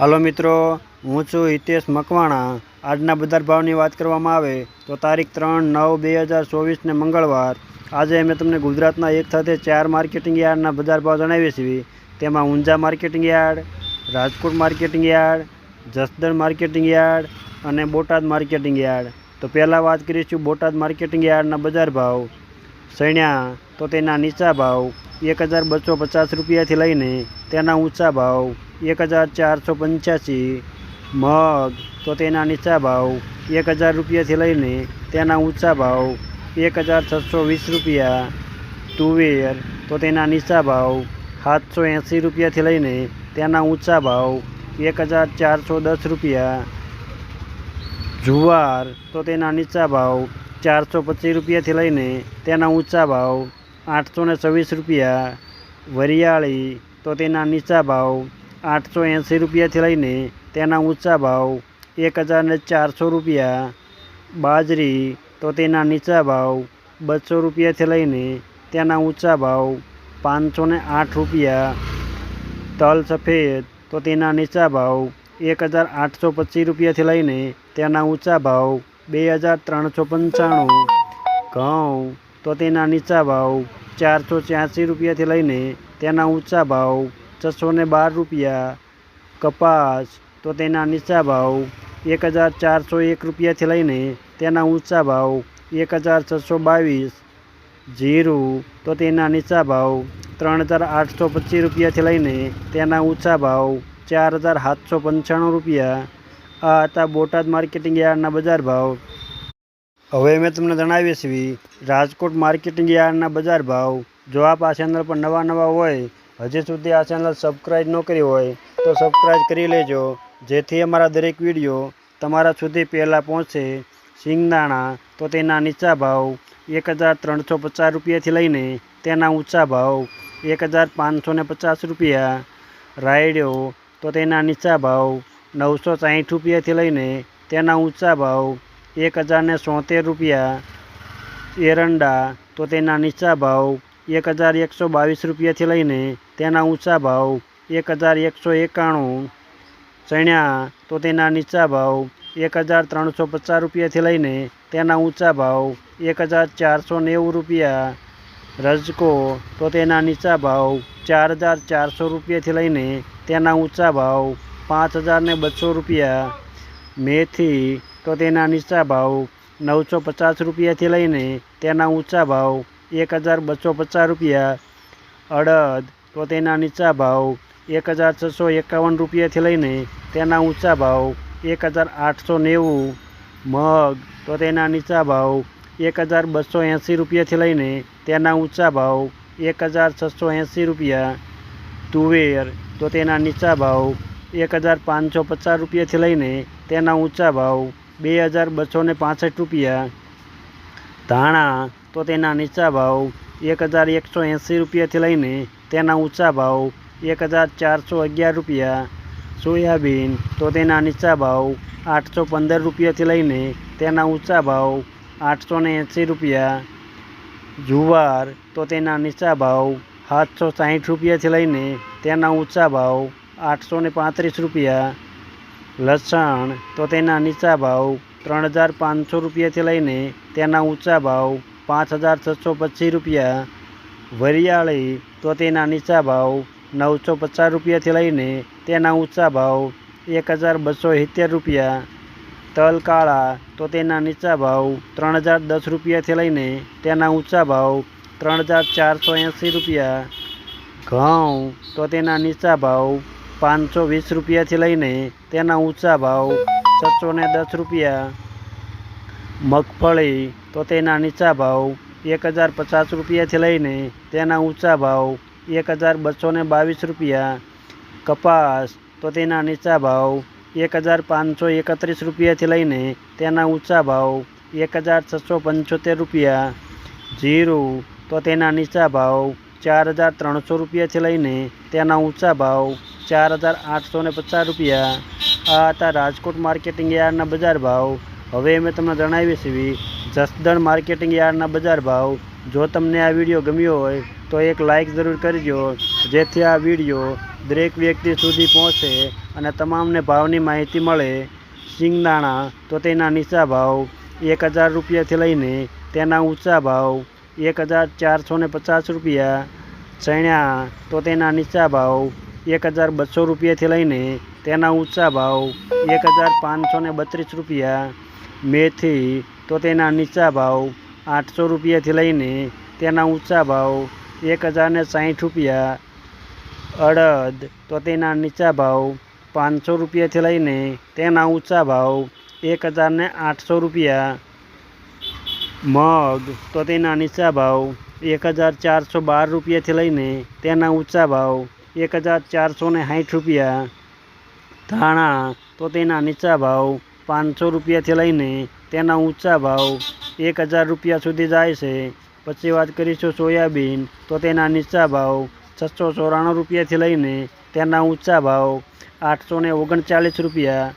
હાલો મિત્રો, હું છું હિતેશ મકવાણા. આજના બજાર ભાવની વાત કરવામાં આવે તો તારીખ ત્રણ નવ બે હજાર ચોવીસને મંગળવાર. આજે અમે તમને ગુજરાતના એક સાથે ચાર માર્કેટિંગ યાર્ડના બજાર ભાવ જણાવીએ છીએ. તેમાં Unjha marketing yard, Rajkot marketing yard, Jasdan marketing yard અને બોટાદ માર્કેટિંગ યાર્ડ. તો પહેલાં વાત કરીશું બોટાદ માર્કેટિંગ યાર્ડના બજાર ભાવ. સૈણ્યા, તો તેના નીચા ભાવ એક હજાર બસો પચાસ રૂપિયાથી લઈને તેના ઊંચા ભાવ. એક હજાર ચારસો પંચ્યાસી મગ તો તેના નીચા ભાવ એક હજાર રૂપિયાથી લઈને તેના ઊંચા ભાવ એક હજાર છસો વીસ રૂપિયા તુવેર તો તેના નીચા ભાવ સાતસો એંસી રૂપિયાથી લઈને તેના ઊંચા ભાવ એક હજાર ચારસો દસ રૂપિયા જુવાર તો તેના નીચા ભાવ ચારસો પચીસ રૂપિયાથી લઈને તેના ઊંચા ભાવ આઠસો ને છવ્વીસ રૂપિયા વરિયાળી તો તેના નીચા ભાવ આઠસો એંસી રૂપિયાથી લઈને તેના ઊંચા ભાવ એક હજારને ચારસો રૂપિયા. બાજરી તો તેના નીચા ભાવ બસો રૂપિયાથી લઈને તેના ઊંચા ભાવ પાંચસો આઠ રૂપિયા. તલ સફેદ તો તેના નીચા ભાવ એક હજાર આઠસો પચીસ રૂપિયાથી લઈને તેના ઊંચા ભાવ બે હજાર ત્રણસો પંચાણું. ઘઉં તો તેના નીચા ભાવ ચારસો છ્યાસી રૂપિયાથી લઈને તેના ઊંચા ભાવ છસો ને બાર રૂપિયા, કપાસ તો તેના નીચા ભાવ એક હજાર ચારસો એક રૂપિયાથી લઈને તેના ઊંચા ભાવ એક હજાર છસો બાવીસ. જીરું તો તેના નીચા ભાવ ત્રણ હજાર આઠસો પચીસ રૂપિયાથી લઈને તેના ઊંચા ભાવ ચાર હજાર સાતસો પંચાણું રૂપિયા. આ હતા બોટાદ માર્કેટિંગ યાર્ડના બજાર ભાવ. હવે મેં તમને જણાવીએ છીએ, રાજકોટ માર્કેટિંગ યાર્ડના બજાર ભાવ. જો આપ આ ચેનલ પર નવા નવા હોય હજી સુધી આ ચેનલ સબસ્ક્રાઈબ ન કરી હોય તો સબસ્ક્રાઈબ કરી લેજો. જેથી અમારા દરેક વીડિયો તમારા સુધી પહેલાં પહોંચે. સિંગદાણા તો તેના નીચા ભાવ એક હજાર ત્રણસો પચાસ રૂપિયાથી લઈને તેના ઊંચા ભાવ એક હજાર પાંચસો પચાસ રૂપિયા. રાયડો તો તેના નીચા ભાવ નવસો સાહીઠ રૂપિયાથી લઈને તેના ઊંચા ભાવ એક હજારને રૂપિયા. એરંડા તો તેના નીચા ભાવ એક હજાર એકસો બાવીસ રૂપિયાથી લઈને તેના ઊંચા ભાવ એક હજાર એકસો એકાણું ચણ્યા તો તેના નીચા ભાવ એક હજાર ત્રણસો પચાસ રૂપિયાથી લઈને તેના ઊંચા ભાવ એક હજાર ચારસો નેવું રૂપિયા રજકો તો તેના નીચા ભાવ ચાર હજાર ચારસો રૂપિયાથી લઈને તેના ઊંચા ભાવ પાંચ હજાર ને બસો રૂપિયા મેથી તો તેના નીચા ભાવ નવસો પચાસ રૂપિયાથી લઈને તેના ઊંચા ભાવ એક હજાર બસો પચાસ રૂપિયા અડદ તો તેના નીચા ભાવ એક હજાર છસો એકાવન રૂપિયાથી લઈને તેના ઊંચા ભાવ એક હજાર આઠસો નેવું મગ તો તેના નીચા ભાવ એક હજાર બસો એંસી રૂપિયાથી લઈને તેના ઊંચા ભાવ એક હજાર છસો એંસી રૂપિયા તુવેર તો તેના નીચા ભાવ એક હજાર પાંચસો પચાસ રૂપિયાથી લઈને તેના ઊંચા ભાવ બે હજાર બસો ને પાસઠ રૂપિયા ધાણા તો તેના નીચા ભાવ એક હજાર એકસો એંસી રૂપિયાથી લઈને તેના ઊંચા ભાવ એક હજાર ચારસો અગિયાર રૂપિયા સોયાબીન તો તેના નીચા ભાવ આઠસો પંદર રૂપિયાથી લઈને તેના ઊંચા ભાવ આઠસો ને એંસી રૂપિયા જુવાર તો તેના નીચા ભાવ સાતસો સાહીઠ રૂપિયાથી લઈને તેના ઊંચા ભાવ આઠસો ને પાંત્રીસ રૂપિયા લસણ તો તેના નીચા ભાવ ત્રણ હજાર પાંચસો રૂપિયાથી લઈને તેના ઊંચા ભાવ પાંચ હજાર છસો પચીસ રૂપિયા. વરિયાળી તો તેના નીચા ભાવ નવસો પચાસ રૂપિયાથી લઈને તેના ઊંચા ભાવ એક હજાર બસો સિત્તેર રૂપિયા. તલ કાળા તો તેના નીચા ભાવ ત્રણ હજાર દસ રૂપિયાથી લઈને તેના ઊંચા ભાવ ત્રણ હજાર ચારસો એંસી રૂપિયા. ઘઉં તો તેના નીચા ભાવ પાંચસો વીસ રૂપિયાથી લઈને તેના ઊંચા ભાવ છસો ને દસ રૂપિયા મગફળી તો તેના નીચા ભાવ એક હજાર પચાસ રૂપિયાથી લઈને તેના ઊંચા ભાવ એક હજાર બસો ને બાવીસ રૂપિયા કપાસ તો તેના નીચા ભાવ એક હજાર પાંચસો એકત્રીસ રૂપિયાથી લઈને તેના ઊંચા ભાવ એક હજાર છસો પંચોતેર રૂપિયા જીરું તો તેના નીચા ભાવ ચાર હજાર ત્રણસો રૂપિયાથી લઈને તેના ઊંચા ભાવ ચાર હજાર આઠસો ને પચાસ રૂપિયા આ હતા રાજકોટ માર્કેટિંગ યાર્ડના બજાર ભાવ. હવે મેં તમને જણાવીએ છીએ જસદણ માર્કેટિંગ યાર્ડના બજાર ભાવ. જો તમને આ વીડિયો ગમ્યો હોય, તો એક લાઇક જરૂર કરજો, જેથી આ વીડિયો દરેક વ્યક્તિ સુધી પહોંચે અને તમામને ભાવની માહિતી મળે. સિંગદાણા તો તેના નીચા ભાવ એક હજાર રૂપિયાથી લઈને તેના ઊંચા ભાવ એક હજાર ચારસો પચાસ રૂપિયા. ચણ્યા તો તેના નીચા ભાવ એક હજાર બસો રૂપિયાથી લઈને તેના ઊંચા ભાવ એક હજાર પાંચસો ને બત્રીસ રૂપિયા મેથી તો તેના નીચા ભાવ આઠસો રૂપિયાથી લઈને તેના ઊંચા ભાવ એક હજાર ને સાઠ રૂપિયા અડદ તો તેના નીચા ભાવ પાંચસો રૂપિયાથી લઈને તેના ઊંચા ભાવ એક હજાર ને આઠસો રૂપિયા મગ તો તેના નીચા ભાવ એક હજાર ચારસો બાર રૂપિયાથી લઈને તેના ઊંચા ભાવ એક હજાર ચારસો ને સાઠ રૂપિયા. ધાણા, તો તેના નીચા ભાવ પાંચસો રૂપિયાથી લઈને તેના ઊંચા ભાવ એક હજાર રૂપિયા સુધી જાય છે. પછી વાત કરીશું સોયાબીન, તો તેના નીચા ભાવ છસો ચોરાણું રૂપિયાથી લઈને તેના ઊંચા ભાવ આઠસો ને ઓગણચાલીસ રૂપિયા.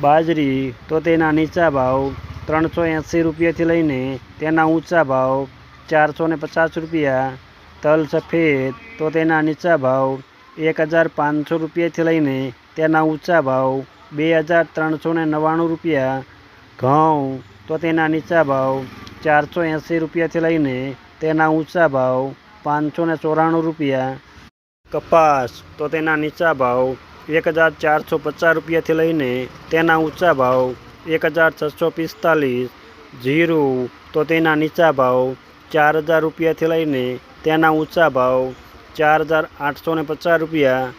બાજરી, તો તેના નીચા ભાવ ત્રણસો એંસી રૂપિયાથી લઈને તેના ઊંચા ભાવ ચારસો ને પચાસ રૂપિયા. તલ સફેદ તો તેના નીચા ભાવ એક હજાર પાંચસો રૂપિયાથી લઈને તેના ઊંચા ભાવ બે હજાર ત્રણસો ને નવ્વાણું રૂપિયા ઘઉં તો તેના નીચા ભાવ ચારસો એંસી રૂપિયાથી લઈને તેના ઊંચા ભાવ પાંચસો ને ચોરાણું રૂપિયા કપાસ તો તેના નીચા ભાવ એક હજાર ચારસો પચાસ રૂપિયાથી લઈને તેના ઊંચા ભાવ એક હજાર છસો પિસ્તાલીસ જીરું તો તેના નીચા ભાવ ચાર હજાર રૂપિયાથી લઈને તેના ઊંચા ભાવ ચાર હજાર આઠસો ને પચાસ રૂપિયા.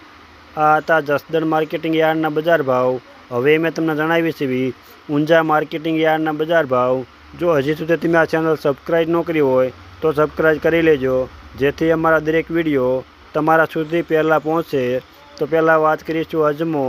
આ હતા જસદણ માર્કેટિંગ યાર્ડના બજાર ભાવ. હવે મેં તમને જણાવી છે બી ઊંઝા માર્કેટિંગ યાર્ડના બજાર ભાવ. જો હજી સુધી તમે આ ચેનલ સબસ્ક્રાઈબ ન કરી હોય, તો સબસ્ક્રાઈબ કરી લેજો. જેથી અમારા દરેક વીડિયો તમારા સુધી પહેલાં પહોંચે. તો પહેલાં વાત કરીશું અજમો.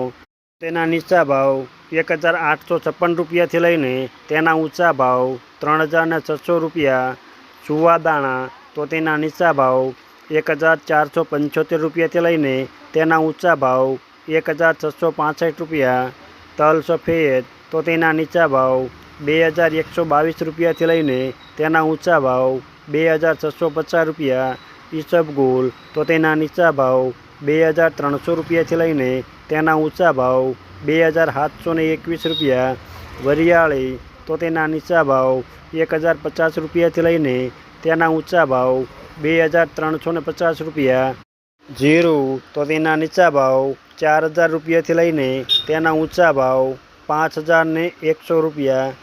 તેના નીચા ભાવ એક હજાર આઠસો છપ્પન રૂપિયાથી લઈને તેના ઊંચા ભાવ ત્રણ હજાર છસો રૂપિયા. સુવાદાણા તો તેના નીચા ભાવ એક હજાર ચારસો પંચોતેર રૂપિયાથી લઈને તેના ઊંચા ભાવ એક હજાર છસો પાસઠ રૂપિયા તલ સફેદ તો તેના નીચા ભાવ બે હજાર એકસો બાવીસ રૂપિયાથી લઈને તેના ઊંચા ભાવ બે હજાર છસો પચાસ રૂપિયા ઈસબગુલ તો તેના નીચા ભાવ બે હજાર ત્રણસો રૂપિયાથી લઈને તેના ઊંચા ભાવ બે હજાર સાતસો ને એકવીસ રૂપિયા વરિયાળી તો તેના નીચા ભાવ એક હજાર પચાસ રૂપિયાથી લઈને તેના ઊંચા ભાવ બે હજાર ત્રણસો ને પચાસ રૂપિયા. જીરું તો તેના નીચા ભાવ ચાર હજાર રૂપિયાથી લઈને તેના ઊંચા ભાવ પાંચ હજાર ને એકસો રૂપિયા.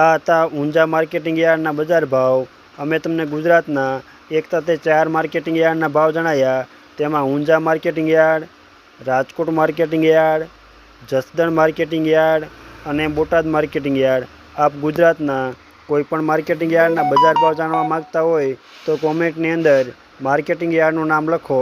આ હતા ઊંઝા માર્કેટિંગ યાર્ડના બજાર ભાવ. અમે તમને ગુજરાતના એક સાથે ચાર માર્કેટિંગ યાર્ડના ભાવ જણાવ્યા તેમાં Unjha marketing yard, Rajkot marketing yard, Jasdan marketing yard અને બોટાદ માર્કેટિંગ યાર્ડ. આપ ગુજરાતના કોઈપણ માર્કેટિંગ યાર્ડના બજાર ભાવ જાણવા માગતા હોય તો કોમેન્ટની અંદર માર્કેટિંગ યાર્ડનું નામ લખો.